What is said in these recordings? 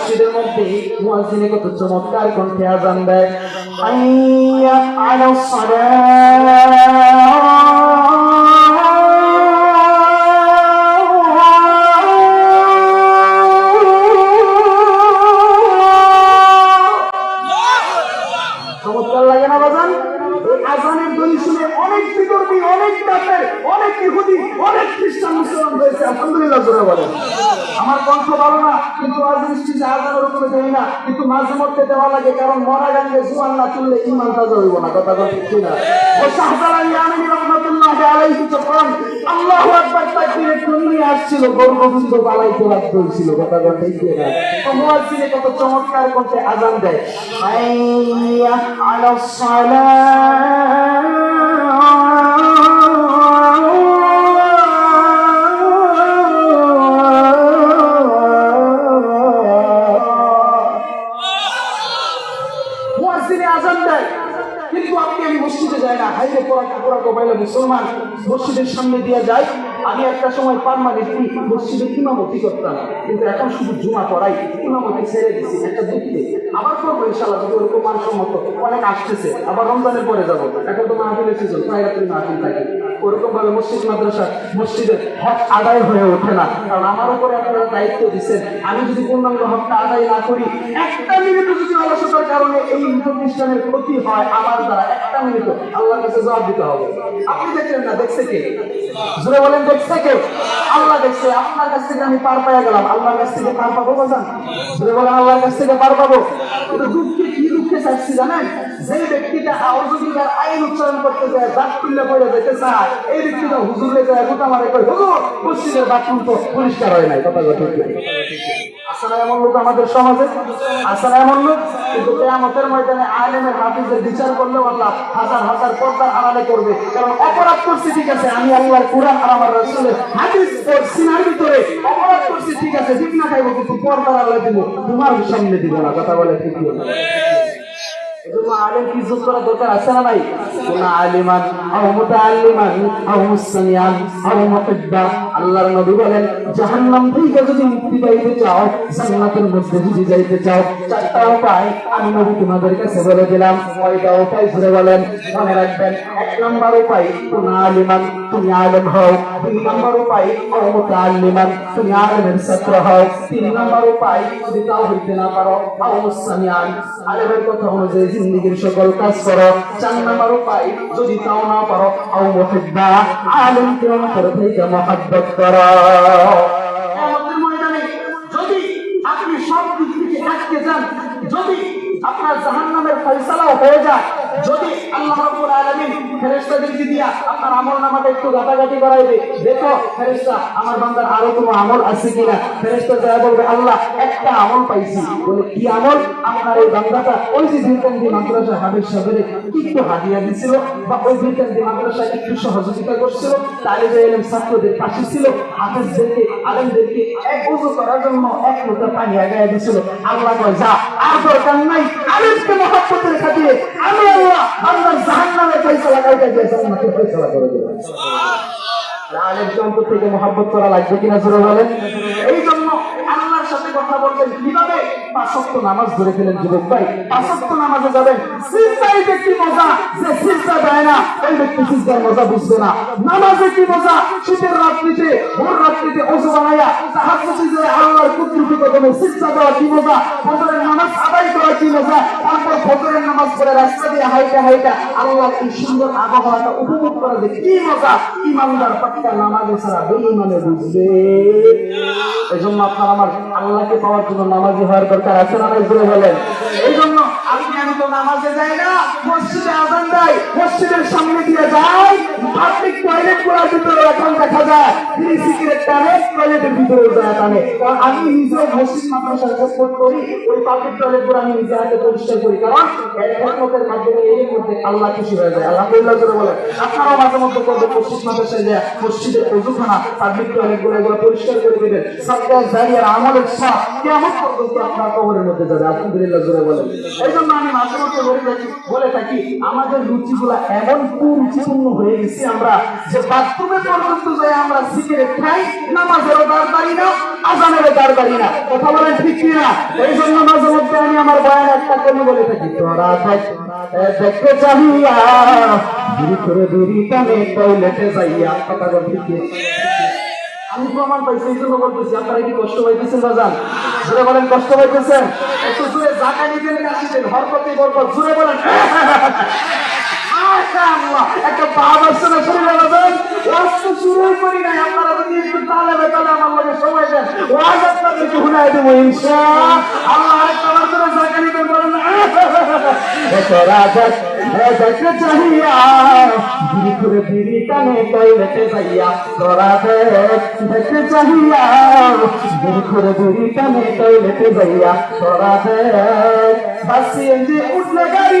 মসজিদের মধ্যে মুয়াজ্জিনে কত চমৎকার কণ্ঠে আজান দেয়। হাইয়া আলা চমৎকার খ্রিস্টান, মুসলমান হয়েছে আলহামদুলিল্লাহ জোরে বলে আমার কণ্ঠ ভালো না, কিন্তু স্টেজে আজানের উপরে দেই না, কিন্তু মাঝে মধ্যে দেওয়া লাগে, কারণ মরা গাঙ্গে জুয়ান না তুললে ইমান তাজা হইব না, কথা কথা ঠিক না ও শাহজালাল ইয়ামিনী রহমাতুল্লাহ আলাইহি যখন আল্লাহু আকবার তাকবীরের ধ্বনি আসছিল, গর্ববৃন্দ বালাইতে বাধ্য হয়েছিল, কথা কথা ঠিক না তো মুয়াজ্জিনে কত চমৎকার কণ্ঠে আজান দেয় হাইয়া আলা মুয়াজ্জিনে মসজিদের সামনে দিয়ে যাই, আমি একটা সময় পারমানেন্টলি মসজিদে ইমামতি করতাম। কিন্তু এখন শুধু জুমা পড়াই ইমামতি ছেড়ে দিছি একটা দেখতে আবার করব ইনশাল্লাহ যদি ওরকম মানসম্মত অনেক আসতেছে, আবার রমজানের পরে যাব। এখন তো মাহফিলের সিজন প্রায় রাত্রি মাহফিল থাকে। ওরকম ভাবে মসজিদ মাদ্রাসা মসজিদের হক আদায় হয়ে ওঠে না। কারণ আমার উপরে আপনারা দায়িত্ব দিচ্ছেন। আমি যদি পূর্ণাঙ্গ হকটা আদায় না করি, একটা মিনিটও যদি অলসতার কারণে এই প্রতিষ্ঠানের ক্ষতি হয় আমার দ্বারা, একটা মিনিটও আল্লাহর কাছে জবাব দিতে হবে। আপনি দেখলেন না, দেখছে কে? জোরে বলেন, দেখছে কে? আল্লাহ দেখছে, আপনার কাছ থেকে আমি পার পাইয়া গেলাম। আল্লাহর কাছ থেকে পার পাবো বাজান জোরে বলেন, আল্লাহর কাছ থেকে পার পাবো। দুঃখে কি দুঃখে চাচ্ছি জানেন? যে ব্যক্তিটা আউযুবিল্লাহ আইন উচ্চারণ করতে যায় দাঁত খুললে পড়ে যেতে চায় এই ব্যক্তিটা হুজুরে যায় গোটা মারে কই হুজুর, মসজিদের বাথরুম তো পরিষ্কার হয় নাই। কথা কথা না এমন লোক আমাদের সমাজে? না এমন লোক? কিন্তু কেয়ামতের ময়দানে আলেমের হাফিজের বিচার করলেও আল্লাহ হাজার হাজার পর্দার আড়ালে করবে। কারণ অপরাধ করছি, ঠিক আছে, আমি আল্লাহর আর আমার রাসূলের হাদিস সিনার ভিতরে অপরাধ করছি, ঠিক আছে কিন্তু পর্দার আড়ালে দিব, তোমার সামনে দিব না। কথা বলে, ঠিক না এজন্য আলিমান, আও মুতাআল্লিমান, আও মুসতামিয়ান আও থেকে যদি মুক্তি পাইতে চাও, জান্নাতের যাইতে চাও, চারটা আমি নবী তোমাদের মনে আলিমান, তুমি আলেম হও। দুই নম্বর উপায়, আও মুতাআল্লিমান, তুমি আলেমের ছাত্র হও। তিন নম্বর উপায়, যদি তাও হইতে না পারো কথা অনুযায়ী জিন্দিগির সকল কাজ করো। চার নাম্বার উপায়, যদি তাও না পারো, আও মুহিব্বা আলেমকে অন্তর থেকে মহাব্বত করো। যদি আপনি সব দিক থেকে আটকে যান, যদি আপনার জাহান্নামের ফয়সালা হয়ে যায় যদি আল্লাহ রাব্বুল আলামিন ফেরেশতাদেরকে দিয়া আপনার আমল নামাটা একটু গাটাগাটি করাইবে দেখো ফেরেশতা, আমার বান্দার আরও কোনো আমল আছে কিনা? ফেরেশতা যা বলবে, আল্লাহ, একটা আমল পাইছি। বলে, কি আমল? আপনার এই বান্দাটা ওই যে দিনকান্দি মাদ্রাসা হাবিব সাহেবের একটু হাদিয়া দিছিল বা ওই দিনকান্দি মাদ্রাসা একটু সহযোগিতা করছিল তালিবে এলেম ছাত্রদের পাশে ছিল, হাফেজদেরকে, আলেমদেরকে এক উজু করার জন্য এক লোটা পানি আগায় দিছিল। আল্লাহ যা, আর দরকার নাই, আলেমকে মহাব্বতের খাতিরে আমি আল্লাহ আমার জাহান্নামে ফয়সালা কাইটা দিয়ে জান্নাতে ফয়সালা করে দেব আলেমকে অন্তর থেকে মহাব্বত করা কিনা এই জন্য সাথে কথা বলবেন কীভাবে? পাঁচক্ত নামাজ ধরে ফেলেন যুবক ভাই। পাঁচক্ত নামাজে যাবেন। সিজদাই মজা, যে সিজদা দেয় না ওই মজা বুঝবে না। নামাজে কি মজা, শীতের রাত্রিতে, ভোর রাত্রিতে ওযু বানাইয়া, তাহাজ্জুদ করে আল্লাহর কুদরতি কদমে সিজদা দেওয়া কি মজা, ফজরের নামাজ আদায় করা কি মজা, তারপর ফজরের নামাজ পড়ে রাস্তা দিয়ে হাইটা হাইটা আল্লাহর এই সুন্দর আবহাওয়াটা উপভোগ করা যে কি মজা, ইমানদার পাক্কা নামাজে ছাড়া বেঈমানে বুঝবে? জন্য আপনার আমার আল্লাহকে পাওয়ার জন্য নামাজি হওয়ার দরকার আছে না এই জন্য আমি কেন তো নামাজে যাই না, মসজিদে আজান মসজিদের সামনে দিয়ে যাই। ভিতরে এখন দেখা যায়, তিনি সিগারেট টানে, টয়লেটের ভিতরে যায় টানে। আমি মসজিদ মাদ্রাসার করি, ওই টয়লেট আমি নিজে পরিষ্কার করি, কারণ এর খেদমতের মাধ্যমে মধ্যে আল্লাহ খুশি হয়ে যায়। আলহামদুলিল্লাহ করে বলে মাঝে মধ্যে মসজিদ মাদ্রাসায় যায় অজুখানা পাবলিক টয়লেটগুলো এগুলো পরিষ্কার করে দেবেন। আমলের সব কেমন পর্যন্ত আপনার কবরের মধ্যে যাবে? আলহামদুলিল্লাহ এই জন্য আমি মাঝে মধ্যে বলে থাকি বলে থাকি, আমাদের রুচিগুলা এমন কুরুচিপূর্ণ হয়ে গেছি আমরা যে বাথরুমে পর্যন্ত যাই আমরা সিগারেট খাই, নামাজেরও দাঁড় না, আজানেরও দাঁড় না। কথা বলেন ঠিক কি না এই জন্য মাঝে মধ্যে আমি আমার বয়ান একটা করে বলে থাকি, তোরা এ দেখতে চাহিয়া বিড়ি করে বিড়ি টানে, টয়লেটে যাইয়া কথা বল ঠিক কি? আমি প্রমাণ পাইছি এই জন্য বলতেছি, আপনারা কি কষ্ট পাইতেছেন, বাজান? জুড়ে বলেন, কষ্ট পাইতেছেন? একটু জুড়ে জাকা নিতেন আসিতেন হরকতে বরকত জুড়ে বলেন। একটা আমার লগে সময় ইনশাআল্লাহ আরেকটা বার করে বলেন তোরা দেখ চাহিয়া, বিড়ি করে বিড়ি টানে টয়লেটে যাইয়া উঠলে গাড়ি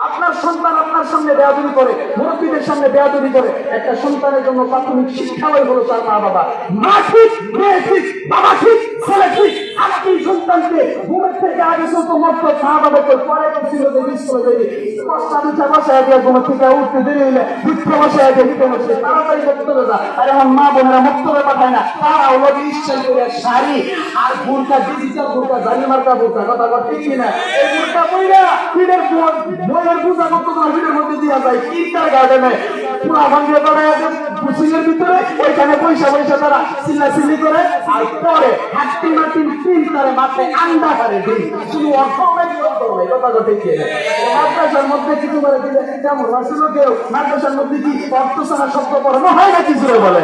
আপনার সন্তান আপনার সামনে বেয়াদুরি করে, মুরব্বীদের সামনে বেয়াদুরি করে, একটা সন্তানের জন্য প্রাথমিক শিক্ষা হয়ে হলো তার মা বাবা মা ঠিক, মেয়ে ঠিক, বাবা ঠিক, ছেলে ঠিক। আজকে সন্তানকে ঘুমের থেকে আগে চলতো মত মা বাবাকে পরে ছিল যে স্কুলে যাই পাঁচটা দুটা বসায় দিয়ে ঘুমের থেকে উঠতে দেরি হইলে দুঃখ বসায় দিয়ে দিতে হচ্ছে তাড়াতাড়ি করতে যা আর এখন মা বোনেরা মুক্তবে পাঠায় না তারা হলো ইচ্ছাই করে শাড়ি আর বুরকা ডিজিটাল বুরকা জানি মার্কা বুরকা কথা কথা ঠিক কিনা? এই বুরকা বইরা পিঠের বইয়ের পূজা করতে তোমার পিঠের মধ্যে দিয়া যায় কিনটার গার্ডেনে পয়সা পয়সা তারা চিল্লা চিল্লি করে, আর পরে হাট্টি মাটি তিন তারে করে দিই শুধু অর্থ নাই কথা কথা মাদ্রাসার মধ্যে কিছু করে দিলে? যেমন আসলে কেউ। মাদ্রাসার মধ্যে কি অর্থ ছাড়া শব্দ পড়ানো হয় না কিছু বলে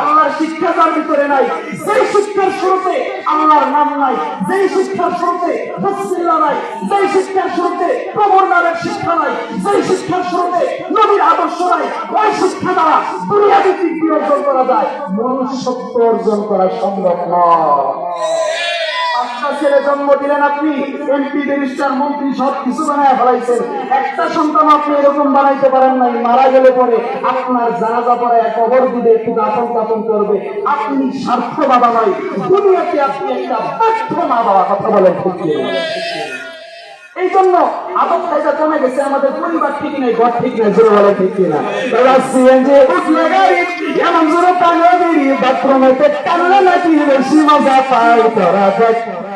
আল্লাহর শিক্ষা তার ভিতরে নাই। যেই শিক্ষার শুরুতে আল্লাহর নাম নাই, যেই শিক্ষার শুরুতে বিসমিল্লাহ নাই, যেই শিক্ষার শুরুতে প্রভুর নামের শিক্ষা নাই, যেই শিক্ষার শুরুতে নবীর আদর্শ নাই, ওই শিক্ষা দ্বারা দুনিয়া ভিত্তিক কি অর্জন করা যায়? মনুষ্যত্ব অর্জন করা সম্ভব নয়। পাঁচটা ছেলে জন্ম দিলেন আপনি। এমপি মিনিস্টার মন্ত্রী, সব কিছু বানায় ফেলাইছেন। একটা সন্তান আপনি এরকম বানাইতে পারেন নাই, মারা গেলে পরে আপনার জানাজা পরে কবর দিবে একটু দাপন কাপন করবে। আপনি স্বার্থ বাবা নয়, দুনিয়াতে আপনি একটা ব্যর্থ মা বাবা কথা বলেন এই জন্য আদব কায়দা কমে গেছে, আমাদের পরিবার ঠিক নেই, ঘর ঠিক নেই, জোরে বলে ঠিক কিনা? তারা সিএনজি উঠলে গাড়ি, এমন জোরে টানে বেরিয়ে বাথরুমে পেট টানলে নাকি বেশি মজা পাই তোরা দেখ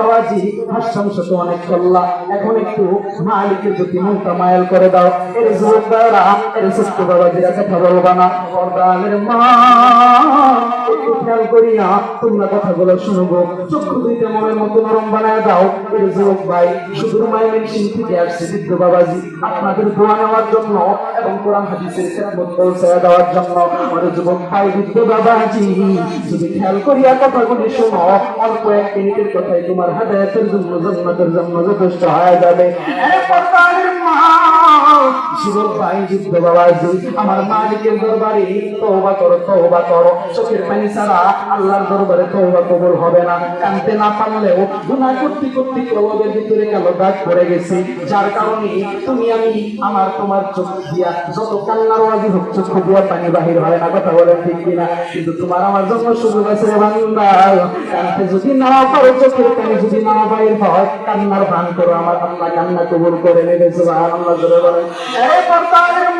বাবাজি হাস্যাম শত অনেক করলা। এখন একটু মালিকের প্রতি মনটা মায়াল করে দাও। এর যুবক এর সুস্থ বাবাজিরা কথা বলবা না সন্তানের মা খেয়াল করি না তোমরা কথাগুলো শুনব। চক্ষু দুইটা মনের মতো নরম বানায় দাও। এর যুবক ভাই শুধু মাইমেন সিং থেকে আসছে বৃদ্ধ বাবাজি। আপনাদের দোয়া নেওয়ার জন্য এবং কোরআন হাদিসের খেদমত পৌঁছায় দেওয়ার জন্য। আমার যুবক ভাই বৃদ্ধ বাবাজি যদি খেয়াল করিয়া কথাগুলি শোনো। অল্প এক মিনিটের কথাই তোমার হাদায়াতের জন্য জন্মতের জন্য যথেষ্ট হয়ে যাবে যুবক ভাই যুদ্ধ বাবাজি আমার মালিকের দরবারে। তওবা করো তওবা করো। চোখের পানি ছাড়া আল্লাহর দরবারে তওবা কবুল হবে না। কানতে না পারলেও গুনাহ করতে করতে গেছে। যার কারণে তুমি আমি, আমার তোমার চোখ দিয়া যত কান্নার ওয়াজি হোক, চোখ দিয়া পানি বাহির হয় না, কথা বলে ঠিক কিনা? কিন্তু তোমার আমার জন্য সুযোগ আছে রে বান্দা। কানতে যদি না পারো, চোখের পানি যদি না বাহির হয়, কান্নার ভান করো আমার আল্লাহ, কান্না কবুল করে নেবে, সুবহানাল্লাহ, জোরে বলেন। এ পর্দার মা